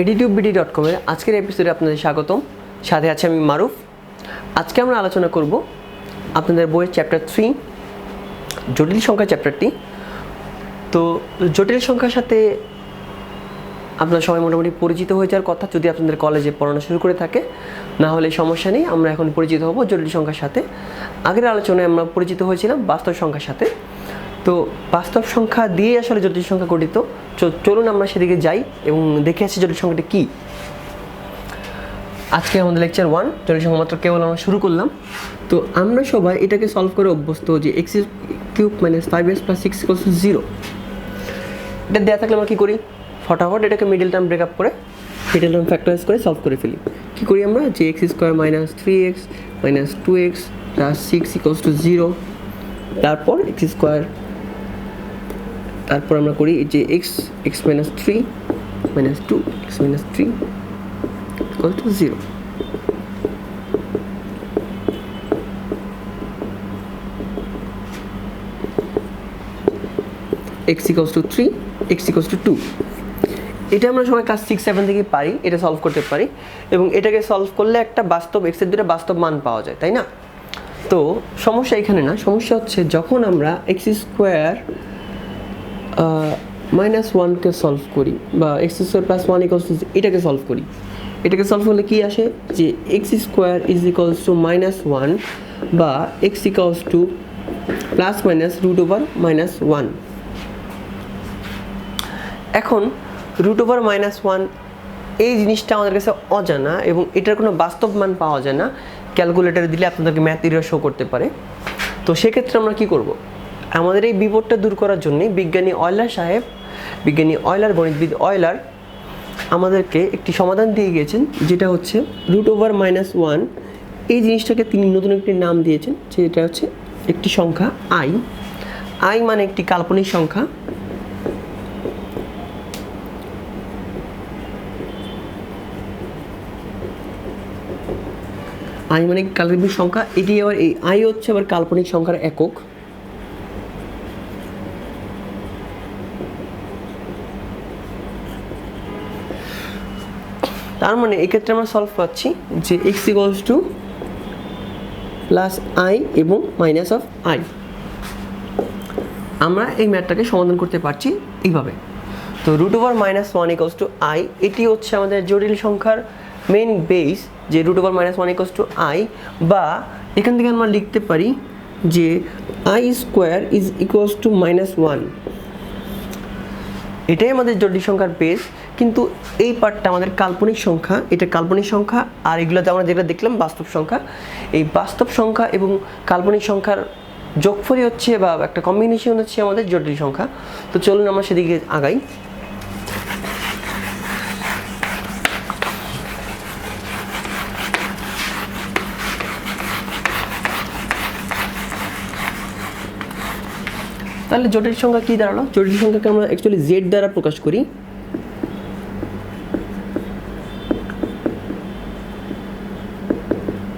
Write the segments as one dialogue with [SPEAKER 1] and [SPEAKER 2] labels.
[SPEAKER 1] Additive BD dot কমের আজকের এপিসোডে আপনাদের স্বাগতম। সাথে আছে আমি মারুফ। আজকে আমরা আলোচনা করব আপনাদের বইয়ের চ্যাপ্টার থ্রি জটিল সংখ্যা চ্যাপ্টারটি তো জটিল সংখ্যার সাথে আপনারা সবাই মোটামুটি পরিচিত হয়ে যাওয়ার কথা যদি আপনাদের কলেজে পড়ানো শুরু করে থাকে, না হলে সমস্যা নেই, আমরা এখন পরিচিত হব জটিল সংখ্যার সাথে। আগের আলোচনায় আমরা পরিচিত হয়েছিলাম বাস্তব সংখ্যার সাথে। তো বাস্তব সংখ্যা দিয়ে আসলে জটিল সংখ্যা গঠিত। চলুন আমরা সেদিকে যাই এবং দেখে আসি জটিল সংখ্যাটা কী। আজকে আমাদের লেকচার ওয়ান জটিল সংখ্যা মাত্র কেবল আমরা শুরু করলাম। তো আমরা সবাই এটাকে সলভ করে অভ্যস্ত যে x cube minus five x plus six equals zero এটা দেওয়া থাকলে আমরা কী করি? ফটাফট এটাকে মিডল টার্ম ব্রেকআপ করে মিডল টার্ম ফ্যাক্টরাইজ করে সলভ করে ফেলি। কী করি আমরা? যে x square minus three x minus two x plus six equals to zero তারপর এক্স স্কোয়ার তারপর আমরা করি যে x x minus three minus two x minus three equals to zero x equals to three x equals to two এটা আমরা সবাই class six seven থেকে পারি, এটা সলভ করতে পারি। এবং এটাকে সলভ করলে একটা বাস্তব এক্সের দুটো বাস্তব মান পাওয়া যায়, তাই না? তো সমস্যা এখানে না, সমস্যা হচ্ছে যখন আমরা এক্স স্কোয়ার মাইনাস ওয়ানকে সলভ করি বা x square plus one equals এটাকে সলভ করি। এটাকে সলভ করলে কি আসে? যে x square is equals to minus one বা x equals to plus minus root over minus one এখন রুট ওভার মাইনাস ওয়ান এই জিনিসটা আমাদের কাছে অজানা এবং এটার কোনো বাস্তব মান পাওয়া যায় না। ক্যালকুলেটারে দিলে আপনাদেরকে ম্যাথ শো করতে পারে। তো সেক্ষেত্রে আমরা কি করব? আমাদের এই বিপদটা দূর করার জন্যে বিজ্ঞানী অয়লার সাহেব, বিজ্ঞানী অয়লার, গণিতবিদ অয়লার আমাদেরকে একটি সমাধান দিয়ে গিয়েছেন, যেটা হচ্ছে রুট ওভার মাইনাস ওয়ান এই জিনিসটাকে তিনি নতুন একটি নাম দিয়েছেন, যেটা হচ্ছে একটি সংখ্যা আই আই মানে একটি কাল্পনিক সংখ্যা। আই মানে কাল্পনিক সংখ্যা, এটি আবার এই আই হচ্ছে আবার কাল্পনিক সংখ্যার একক। তার মানে এক্ষেত্রে আমরা সলভ পাচ্ছি যে x equals to plus i এবং মাইনাস অফ আই আমরা এই ম্যাথটাকে সমাধান করতে পারছি এইভাবে। তো root over minus one equals to i এটি হচ্ছে আমাদের জটিল সংখ্যার মেন বেস যে root over minus one equals to i বা এখান থেকে আমরা লিখতে পারি যে i square is equals to minus one এটাই আমাদের জটিল সংখ্যার বেস কিন্তু এই পার্টটা আমাদের কাল্পনিক সংখ্যা, এটা কাল্পনিক সংখ্যা, আর এগুলোতে আমরা যেটা দেখলাম বাস্তব সংখ্যা, এই বাস্তব সংখ্যা এবং কাল্পনিক সংখ্যার যোগফলই হচ্ছে বা একটা কম্বিনেশন হচ্ছে আমাদের জটিল সংখ্যা। তো চলুন আমরা সেদিকে আগাই। তাহলে জটিল সংখ্যা কী দাঁড়াল? জটিল সংখ্যাকে আমরা অ্যাকচুয়ালি জেড দ্বারা প্রকাশ করি।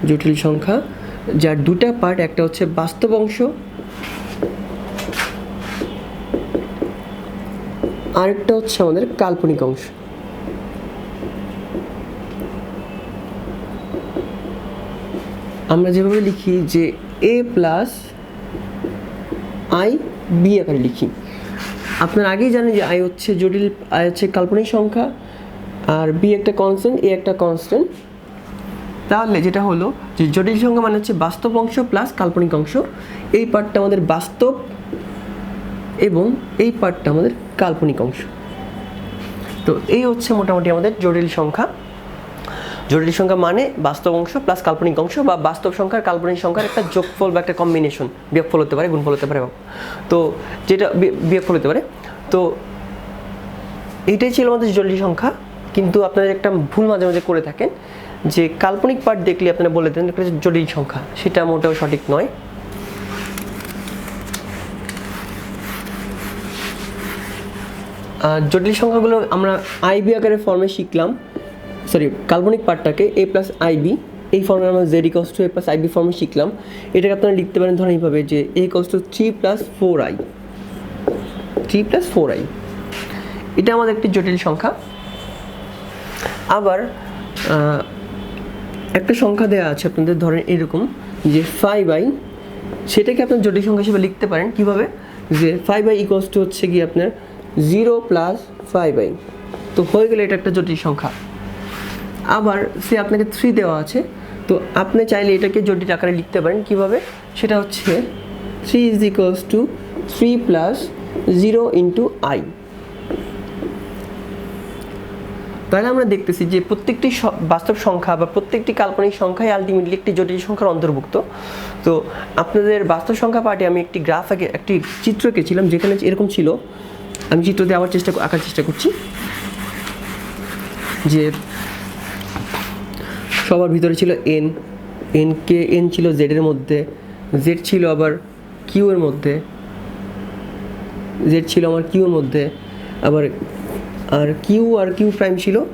[SPEAKER 1] জটিল সংখ্যা, যার দুটা পার্ট একটা হচ্ছে বাস্তব অংশ, আরেকটা হচ্ছে আমাদের কাল্পনিক অংশ। আমরা যেভাবে লিখি যে এ প্লাস আই বি আকারে লিখি। আপনার আগেই জানেন যে আই হচ্ছে জটিল আই হচ্ছে কাল্পনিক সংখ্যা, আর বি একটা কনস্ট্যান্ট এ একটা কনস্ট্যান্ট তাহলে যেটা হলো যে জটিল সংখ্যা মানে হচ্ছে বাস্তব অংশ প্লাস কাল্পনিক অংশ। এই পার্টটা আমাদের বাস্তব এবং এই পার্টটা আমাদের কাল্পনিক অংশ। তো এই হচ্ছে মোটামুটি আমাদের জটিল সংখ্যা। জটিল সংখ্যা মানে বাস্তব অংশ প্লাস কাল্পনিক অংশ বা বাস্তব সংখ্যার কাল্পনিক সংখ্যার একটা যোগফল বা একটা কম্বিনেশন বিয়োগফল হতে পারে, গুণফল হতে পারে তো যেটা বিয়োগফল হতে পারে। তো এইটাই ছিল আমাদের জটিল সংখ্যা। কিন্তু আপনারা একটা ভুল মাঝে মাঝে করে থাকেন। যে কাল্পনিক পার্ট দেখলে আপনারা বলে দেন জটিল সংখ্যা। সেটা মোটেও সঠিক নয়। জটিল সংখ্যাগুলো আমরা আইবি আকারে ফর্মে শিখলাম। সরি কাল্পনিক পার্টটাকে এ প্লাস আইবি এই ফর্মে আমরা z equals to a plus i b ফর্মে শিখলাম। এটাকে আপনারা লিখতে পারেন ধরেন এইভাবে যে a equals to three plus four i three plus four i এটা আমাদের একটি জটিল সংখ্যা। আবার একটা সংখ্যা দেওয়া আছে আপনাদের, ধরেন এরকম যে ফাইভ আই সেটাকে আপনার জটিল সংখ্যা হিসেবে লিখতে পারেন। কীভাবে? যে ফাইভ আই ইকোয়ালস টু হচ্ছে কি আপনার জিরো প্লাস ফাইভ আই তো হয়ে গেলে এটা একটা জটিল সংখ্যা। আবার সে আপনাকে থ্রি দেওয়া আছে, তো আপনি চাইলে এটাকে জটিল আকারে লিখতে পারেন। কীভাবে? সেটা হচ্ছে three is equals to three plus zero into i তাহলে আমরা দেখতেছি যে প্রত্যেকটি বাস্তব সংখ্যা বা প্রত্যেকটি কাল্পনিক সংখ্যাই আলটিমেটলি একটি জটিল সংখ্যার অন্তর্ভুক্ত। তো আপনাদের বাস্তব সংখ্যা পার্টে আমি একটি গ্রাফ আগে একটি চিত্র এঁকেছিলাম যেখানে এরকম ছিল। আমি চিত্র দিয়ে আবার চেষ্টা আঁকার চেষ্টা করছি। যে সবার ভিতরে ছিল এন এন কে এন ছিল জেডের মধ্যে জেড ছিল আবার কিউ এর মধ্যে জেড ছিল আমার কিউ এর মধ্যে, আবার আর কিউ আর কিউ প্রাইম ছিল,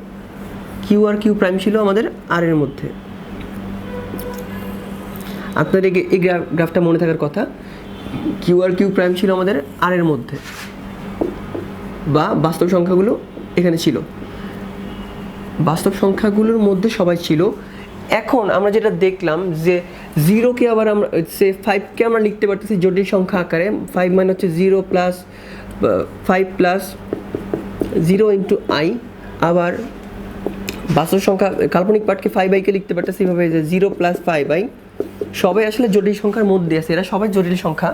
[SPEAKER 1] কিউ আর কিউ প্রাইম ছিল আমাদের আর এর মধ্যে। আপনাদের এই- এই গ্রাফ- গ্রাফটা মনে থাকার কথা, কিউ আর কিউ প্রাইম ছিল আমাদের আর এর মধ্যে বা বাস্তব সংখ্যাগুলো এখানে ছিল। বাস্তব সংখ্যাগুলোর মধ্যে সবাই ছিল। এখন আমরা যেটা দেখলাম যে জিরোকে আবার আমরা সে ফাইভকে আমরা লিখতে পারতেছি জটিল সংখ্যা আকারে ফাইভ মানে হচ্ছে zero plus five plus zero into i আবার বাস্তব সংখ্যা, কাল্পনিক পার্টকে ফাইভ আইকে লিখতে পারতেছি এভাবে যে জিরো প্লাস ফাইভ আই সবাই আসলে জটিল সংখ্যার মধ্যে আছে, এরা সবাই জটিল সংখ্যা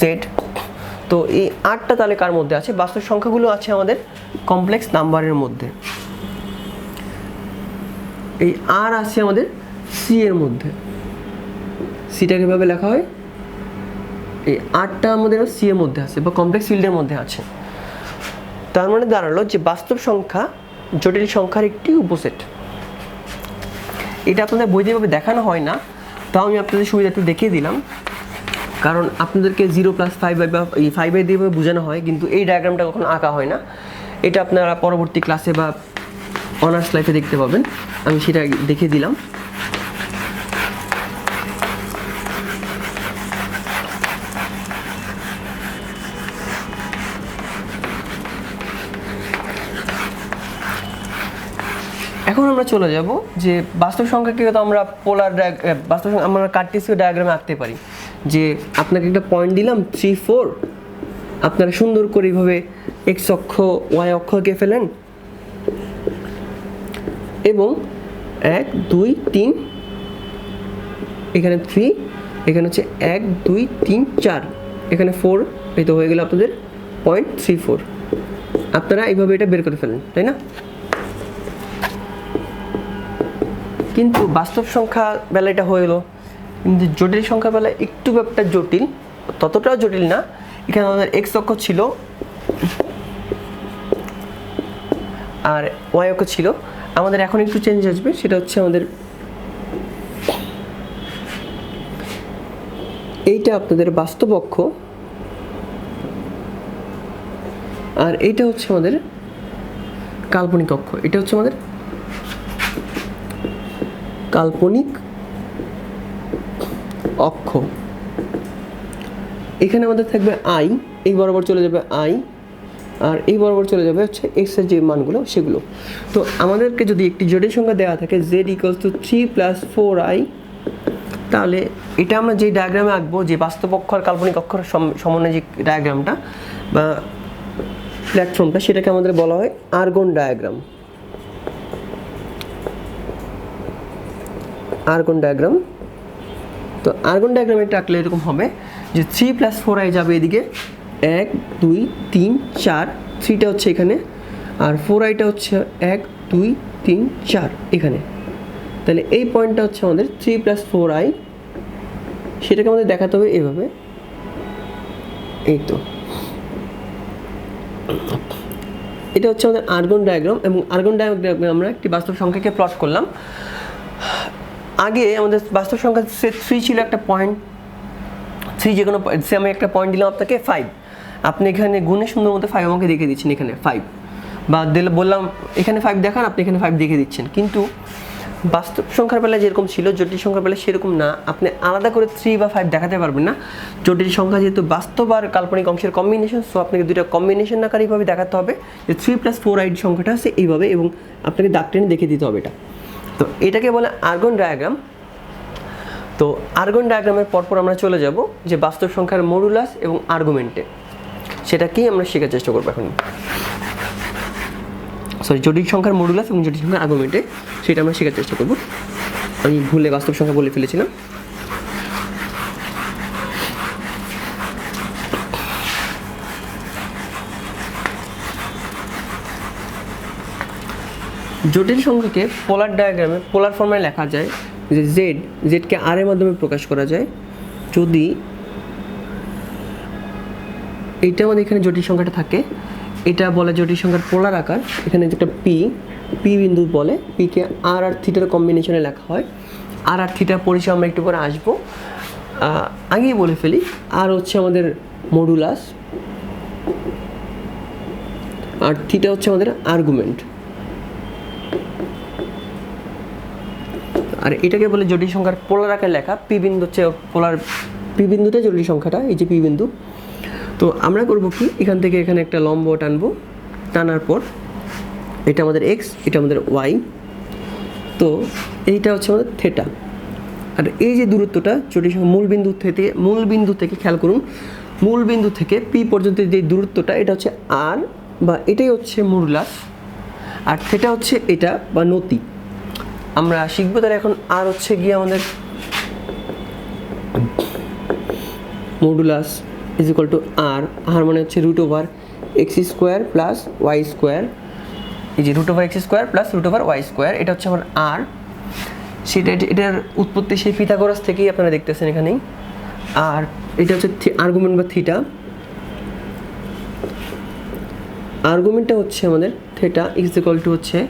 [SPEAKER 1] জেড তো এই আটটা তাহলে কার মধ্যে আছে? বাস্তব সংখ্যাগুলো আছে আমাদের কমপ্লেক্স নাম্বারের মধ্যে। এই আর আছে আমাদের সি এর মধ্যে। সিটা কীভাবে লেখা হয়? এই আটটা আমাদের সি এর মধ্যে আছে, বা কমপ্লেক্স ফিল্ডের মধ্যে আছে। তার মানে দাঁড়াল যে বাস্তব সংখ্যা, জটিল সংখ্যার একটি উপসেট। এটা আপনাদের বই যেভাবে দেখানো হয় না, তাও আমি আপনাদের সুবিধার্থে দেখিয়ে দিলাম। কারণ আপনাদেরকে জিরো প্লাস ফাইভ বাই বা এই ফাইভ বাই দিয়ে বোঝানো হয়, কিন্তু এই ডায়াগ্রামটা কখনো আঁকা হয় না। এটা আপনারা পরবর্তী ক্লাসে বা অনার্স লাইফে দেখতে পাবেন। আমি সেটা দেখিয়ে দিলাম এখন আমরা চলে যাব যে বাস্তব সংখ্যাকে তো আমরা পোলার বাস্তব সংখ্যা, আমরা কার্টেসীয় ডায়াগ্রামে আঁকতে পারি। যে আপনাকে একটা পয়েন্ট দিলাম থ্রি ফোর আপনারা সুন্দর করে এইভাবে এক্স অক্ষ ওয়াই অক্ষ এঁকে ফেলেন। এবং এক, দুই, তিন, এখানে থ্রি এখানে হচ্ছে এক, দুই, তিন, চার। এখানে ফোর এই তো হয়ে গেল আপনাদের পয়েন্ট থ্রি ফোর আপনারা এইভাবে এটা বের করে ফেলেন, তাই না? কিন্তু বাস্তব সংখ্যা বেলা এটা হয়ে গেলো কিন্তু জটিল সংখ্যা বেলা একটু ব্যাপারটা জটিল, ততটাও জটিল না। এখানে আমাদের এক্স অক্ষ ছিল আর ওয়াই অক্ষ ছিল। আমাদের এখন একটু চেঞ্জ আসবে, সেটা হচ্ছে আমাদের এইটা আপনাদের বাস্তব অক্ষ। আর এইটা হচ্ছে আমাদের কাল্পনিক অক্ষ। এটা হচ্ছে আমাদের কাল্পনিক অক্ষ। এখানে আমাদের থাকবে আই, এই বরাবর চলে যাবে আই, আর এই বরাবর চলে যাবে হচ্ছে এক্সের যে মানগুলো সেগুলো। তো আমাদেরকে যদি একটি জটিল সংখ্যা দেওয়া থাকে, z equals to three plus four i তাহলে এটা আমরা যে ডায়াগ্রামে আঁকবো, যে বাস্তব অক্ষ আর কাল্পনিক অক্ষর সম- সমন্বয়ে যে ডায়াগ্রামটা বা প্ল্যাটফর্মটা সেটাকে আমাদের বলা হয় আর্গন ডায়াগ্রাম আর্গন ডায়াগ্রাম তো আর্গন ডায়াগ্রামে একটা আঁকলে এরকম হবে যে থ্রি প্লাস ফোর আই যাবে এদিকে। এক, দুই, তিন, চার। থ্রিটা হচ্ছে এখানে। আর ফোর আইটা হচ্ছে এক, দুই, তিন, চার এখানে। তাহলে এই পয়েন্টটা হচ্ছে আমাদের থ্রি প্লাস ফোর আই সেটাকে আমাদের দেখাতে হবে এভাবে। এই তো। এটা হচ্ছে আমাদের আর্গন ডায়াগ্রাম এবং আর্গন ডায়াগ্রামে আমরা একটি বাস্তব সংখ্যাকে প্লট করলাম। আগে আমাদের বাস্তব সংখ্যা সে থ্রি ছিল একটা পয়েন্ট থ্রি যে কোনো সে আমি একটা পয়েন্ট দিলাম আপনাকে ফাইভ আপনি এখানে গুণে সুন্দর মতো ফাইভ আমাকে দেখে দিচ্ছেন এখানে ফাইভ বা দিলে বললাম, এখানে ফাইভ দেখান, আপনি এখানে ফাইভ দেখে দিচ্ছেন। কিন্তু বাস্তব সংখ্যার বেলায় যেরকম ছিল, জটিল সংখ্যার বেলায় সেরকম না। আপনি আলাদা করে থ্রি বা ফাইভ দেখাতে পারবেন না। জটিল সংখ্যা যেহেতু বাস্তব আর কাল্পনিক অংশের কম্বিনেশন সো আপনাকে দুইটা কম্বিনেশন আকারীভাবে দেখাতে হবে যে থ্রি প্লাস ফোর আইড সংখ্যাটা আছে এইভাবে এবং আপনাকে টেনে দেখিয়ে দিতে হবে এটা। তো এটাকে বলে আর্গন ডায়াগ্রাম। তো আর্গন ডায়াগ্রামের পরপর আমরা চলে যাব যে বাস্তব সংখ্যার মডুলাস এবং আর্গুমেন্টে। সেটাকেই আমরা শেখার চেষ্টা করব এখন। সরি জটিল সংখ্যার মডুলাস এবং জটিল সংখ্যার আর্গুমেন্টে সেটা আমরা শেখার চেষ্টা করব। আমি ভুলে বাস্তব সংখ্যা বলে ফেলেছিলাম। জটিল সংখ্যাকে পোলার ডায়াগ্রামে পোলার ফর্মে লেখা যায় যে জেড জেডকে আর এর মাধ্যমে প্রকাশ করা যায়। যদি এইটা আমাদের এখানে জটিল সংখ্যাটা থাকে, এটা বলে জটিল সংখ্যার পোলার আকার, এখানে যেটা পি পি বিন্দু বলে পিকে আর আর থিটার কম্বিনেশনে লেখা হয়। আর আর থিটার পরিচয় আমরা একটু পরে আসব। আগেই বলে ফেলি আর হচ্ছে আমাদের মডুলাস আর থিটা হচ্ছে আমাদের আর্গুমেন্ট আর এটাকে বলে জটিল সংখ্যার পোলার আকারে লেখা। পি বিন্দু হচ্ছে পোলার পি বিন্দুটা জটিল সংখ্যাটা, এই যে পি বিন্দু। তো আমরা করব কি? এখান থেকে এখানে একটা লম্ব টানবো। টানার পর এটা আমাদের এক্স এটা আমাদের ওয়াই তো এইটা হচ্ছে আমাদের থেটা আর এই যে দূরত্বটা, জটিল মূল বিন্দু থেকে, মূল বিন্দু থেকে খেয়াল করুন, মূল বিন্দু থেকে পি পর্যন্ত যে দূরত্বটা, এটা হচ্ছে আর বা এটাই হচ্ছে মূলাস আর থেটা হচ্ছে এটা বা নতি। আমরা শিখব, তাহলে এখন আর হচ্ছে গিয়ে আমাদের modulus is equal to r r মানে হচ্ছে root over x square plus y square এই যে root over x square plus root over y square এটা হচ্ছে আমার আর সেটা এটা- এটার উৎপত্তি সেই পিথাগোরাস থেকেই আপনারা দেখতেছেন এখানেই, আর এটা হচ্ছে আর্গুমেন্ট বা থিটা আর্গুমেন্টটা হচ্ছে আমাদের থেটা ইজ ইকুয়াল টু হচ্ছে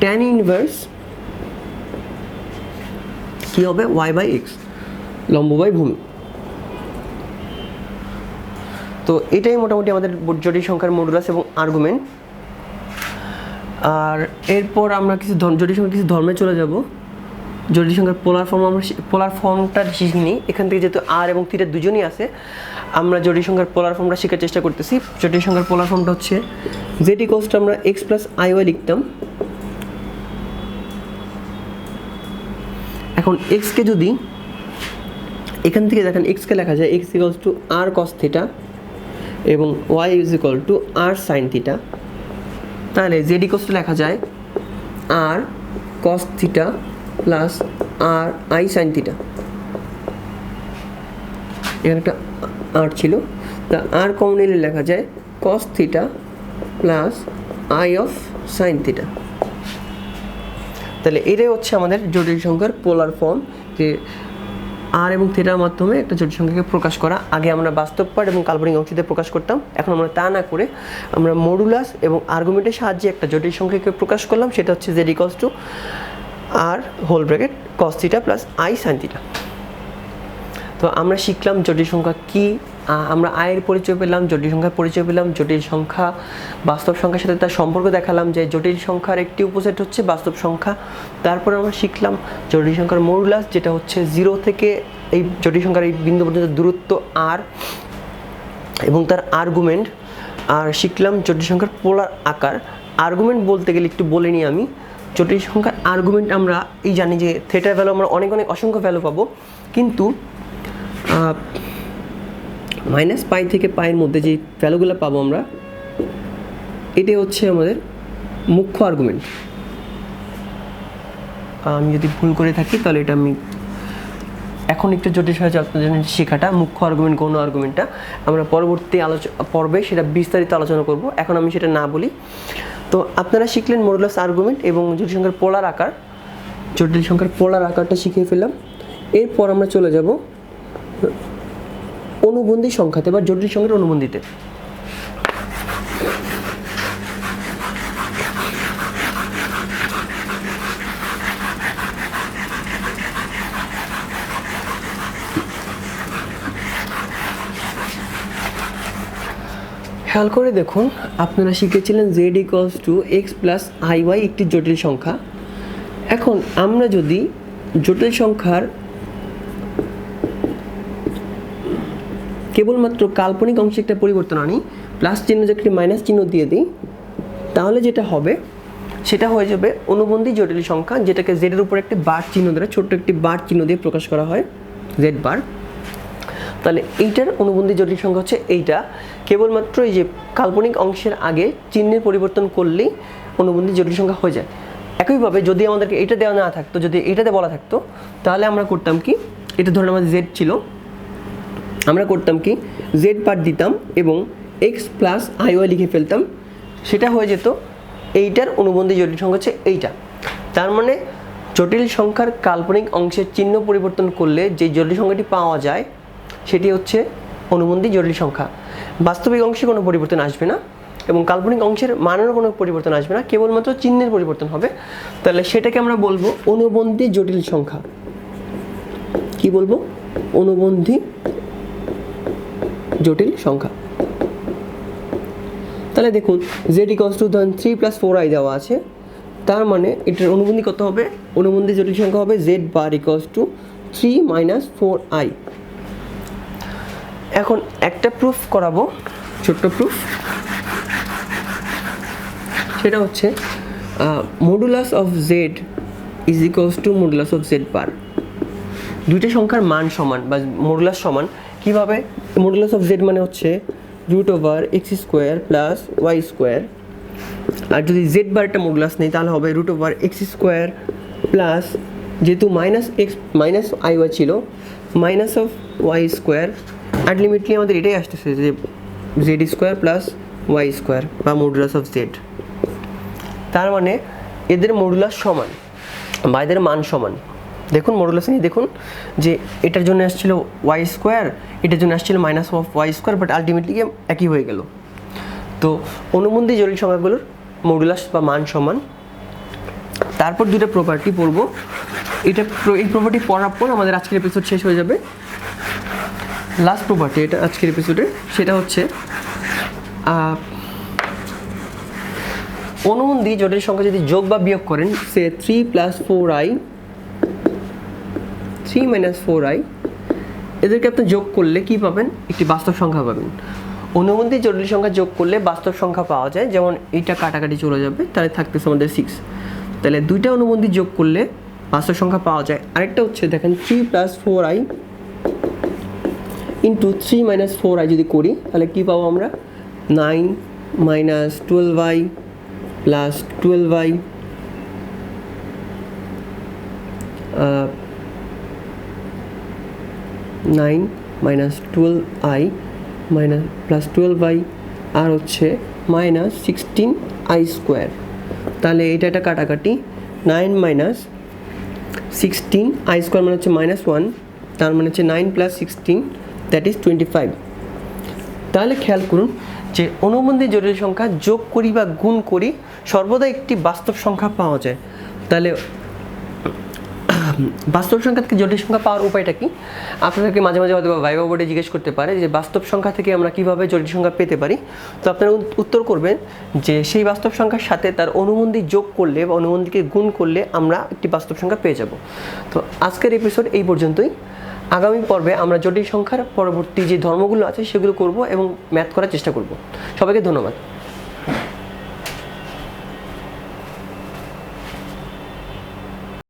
[SPEAKER 1] ট্যান ইনভার্স কী হবে? ওয়াই বাই এক্স লম্ব বাই ভূমি। তো এটাই মোটামুটি আমাদের জটিল সংখ্যার মডুলাস এবং আর্গুমেন্ট আর এরপর আমরা কিছু জটিল সংখ্যার কিছু ধর্মে চলে যাব। জটিল সংখ্যার পোলার ফর্ম আমরা পোলার ফর্মটা শিখিনি। এখান থেকে যেহেতু আর এবং থিটা দুজনই আছে, আমরা জটিল সংখ্যার পোলার ফর্মটা শেখার চেষ্টা করতেছি। জটিল সংখ্যার পোলার ফর্মটা হচ্ছে জেড ইকোসটা আমরা এক্স প্লাস আই ওয়াই লিখতাম। এখন এক্সকে যদি এখান থেকে দেখেন এক্সকে লেখা যায় x equals to r cos theta এবং y is equal to r sin theta তাহলে জেড ইকলস টু লেখা যায় r cos theta plus r i sin theta এখানে একটা আর ছিল, তা আর কমন নিলে লেখা যায় cos theta plus i of sin theta তাহলে এটাই হচ্ছে আমাদের জটিল সংখ্যার পোলার ফর্ম যে আর এবং থিটার মাধ্যমে একটা জটিল সংখ্যাকে প্রকাশ করা। আগে আমরা বাস্তব পাঠ এবং কাল্পনিক অংশতে প্রকাশ করতাম। এখন আমরা তা না করে আমরা মডুলাস এবং আর্গুমেন্টের সাহায্যে একটা জটিল সংখ্যাকে প্রকাশ করলাম, সেটা হচ্ছে z equals to r whole bracket cos theta plus i sin theta তো আমরা শিখলাম জটিল সংখ্যা কি আমরা আয়ের পরিচয় পেলাম, জটিল সংখ্যার পরিচয় পেলাম, জটিল সংখ্যা, বাস্তব সংখ্যার সাথে তার সম্পর্ক দেখালাম যে জটিল সংখ্যার একটি উপসেট হচ্ছে বাস্তব সংখ্যা। তারপরে আমরা শিখলাম জটিল সংখ্যার মডুলাস যেটা হচ্ছে জিরো থেকে এই জটিল সংখ্যার এই বিন্দু পর্যন্ত দূরত্ব আর এবং তার আর্গুমেন্ট আর শিখলাম জটিল সংখ্যার পোলার আকার। আর্গুমেন্ট বলতে গেলে একটু বলে নিই আমি। জটিল সংখ্যার আর্গুমেন্ট আমরা এই জানি যে থেটার ভ্যালু আমরা অনেক অনেক অসংখ্য ভ্যালু পাবো। কিন্তু মাইনাস পাই থেকে পায়ের মধ্যে যে ভ্যালুগুলো পাবো আমরা, এটাই হচ্ছে আমাদের মুখ্য আর্গুমেন্ট আমি যদি ভুল করে থাকি, তাহলে এটা আমি এখন একটু জটিল হয়েছে আপনাদের শেখাটা, মুখ্য আর্গুমেন্ট গৌণ আর্গুমেন্টটা আমরা পরবর্তী আলোচনা পর্বে সেটা বিস্তারিত আলোচনা করব। এখন আমি সেটা না বলি। তো আপনারা শিখলেন মডুলাস আর্গুমেন্ট এবং জটিল সংখ্যার পোলার আকার। জটিল সংখ্যার পোলার আকারটা শিখিয়ে ফেললাম। এরপর আমরা চলে যাব অনুবন্ধী সংখ্যাতে বা জটিল সংখ্যার অনুবন্ধীতে। খেয়াল করে দেখুন, আপনারা শিখেছিলেন z equals to x plus i y একটি জটিল সংখ্যা। এখন আমরা যদি জটিল সংখ্যার কেবলমাত্র কাল্পনিক অংশে একটা পরিবর্তন আনি, প্লাস চিহ্ন যদি একটি মাইনাস চিহ্ন দিয়ে দিই, তাহলে যেটা হবে, সেটা হয়ে যাবে অনুবন্ধী জটিল সংখ্যা, যেটাকে জেডের উপর একটি বার চিহ্ন দ্বারা ছোট্ট একটি বার চিহ্ন দিয়ে প্রকাশ করা হয় জেড বার। তাহলে এইটার অনুবন্ধী জটিল সংখ্যা হচ্ছে এইটা। কেবলমাত্র এই যে কাল্পনিক অংশের আগে চিহ্নের পরিবর্তন করলেই অনুবন্ধী জটিল সংখ্যা হয়ে যায়। একইভাবে যদি আমাদেরকে এটা দেওয়া না থাকতো, যদি এটাতে বলা থাকতো, তাহলে আমরা করতাম কি? এটা ধরুন আমাদের জেড ছিল। আমরা করতাম কি? জেড পার্ট দিতাম এবং এক্স প্লাস আই ওয়াই লিখে ফেলতাম। সেটা হয়ে যেত এইটার অনুবন্ধী জটিল সংখ্যা হচ্ছে এইটা। তার মানে জটিল সংখ্যার কাল্পনিক অংশের চিহ্ন পরিবর্তন করলে যে জটিল সংখ্যাটি পাওয়া যায়, সেটি হচ্ছে অনুবন্ধী জটিল সংখ্যা। বাস্তবিক অংশে কোনো পরিবর্তন আসবে না এবং কাল্পনিক অংশের মানেরও কোনো পরিবর্তন আসবে না, কেবলমাত্র চিহ্নের পরিবর্তন হবে। তাহলে সেটাকে আমরা বলব অনুবন্ধী জটিল সংখ্যা। কি বলব? অনুবন্ধী জটিল সংখ্যা। তাহলে দেখুন জেড ইকলস টু ধরেন থ্রি প্লাস ফোর আই দেওয়া আছে। তার মানে এটার অনুবন্ধী কত হবে? অনুবন্ধী জটিল সংখ্যা হবে z bar equals to three minus four i এখন একটা প্রুফ করাবো, ছোট্ট প্রুফ সেটা হচ্ছে modulus of z is equals to modulus of z bar দুইটা সংখ্যার মান সমান বা মডুলাস সমান, কীভাবে? মডুলাস অফ জেড মানে হচ্ছে root over x square plus y square আর যদি জেড বার একটা মডুলাস নেই, তাহলে হবে root over x square plus যেহেতু minus x minus i y ছিল minus of y square ultimately আমাদের এটাই আসতেছে যে z square plus y square বা মডুলাস অফ জেড তার মানে এদের মডুলাস সমান বা এদের মান সমান। দেখুন মডুলাস নিয়ে দেখুন, যে এটার জন্য আসছিল ওয়াই স্কোয়ার এটার জন্য আসছিল minus of y square but ultimately একই হয়ে গেল। তো অনুবন্ধী জটিল সংখ্যাগুলোর মডুলাস বা মান সমান। তারপর দুটো প্রপার্টি পড়ব। এটা এই প্রপার্টি পড়ার পর আমাদের আজকের এপিসোড শেষ হয়ে যাবে। লাস্ট প্রপার্টি এটা আজকের এপিসোডে সেটা হচ্ছে অনুবন্ধী জটিল সংখ্যা যদি যোগ বা বিয়োগ করেন, সে three plus four i three minus four i. এদেরকে আপনি যোগ করলে কি পাবেন? একটি বাস্তব সংখ্যা পাবেন। অনুবন্ধী জটিল সংখ্যা যোগ করলে বাস্তব সংখ্যা পাওয়া যায়। যেমন এইটা কাটাকাটি চলে যাবে, তাহলে থাকতেছে আমাদের সিক্স তাহলে দুইটা অনুবন্ধী যোগ করলে বাস্তব সংখ্যা পাওয়া যায়। আরেকটা হচ্ছে, দেখেন, three plus four i into three minus four i যদি করি, তাহলে কী পাবো আমরা? Nine minus twelve i plus twelve i nine minus twelve i minus plus twelve i আর হচ্ছে মাইনাস সিক্সটিন আই স্কোয়ার তাহলে এটা একটা কাটাকাটি। Nine minus sixteen i square মানে হচ্ছে মাইনাস ওয়ান তার মানে হচ্ছে nine plus sixteen that is twenty five তাহলে খেয়াল করুন যে অনুবন্ধী জটিল সংখ্যা যোগ করি বা গুণ করি সর্বদা একটি বাস্তব সংখ্যা পাওয়া যায়। তাহলে বাস্তব সংখ্যা থেকে জটিল সংখ্যা পাওয়ার উপায়টা কি? আপনাদেরকে মাঝে মাঝে হয়তো ভাইবা বোর্ডে জিজ্ঞেস করতে পারে যে বাস্তব সংখ্যা থেকে আমরা কীভাবে জটিল সংখ্যা পেতে পারি? তো আপনারা উত্তর করবেন যে সেই বাস্তব সংখ্যার সাথে তার অনুবন্ধী যোগ করলে বা অনুবন্ধীকে গুণ করলে আমরা একটি বাস্তব সংখ্যা পেয়ে যাব। তো আজকের এপিসোড এই পর্যন্তই। আগামী পর্বে আমরা জটিল সংখ্যার পরবর্তী যে ধর্মগুলো আছে সেগুলো করব এবং ম্যাথ করার চেষ্টা করব। সবাইকে ধন্যবাদ।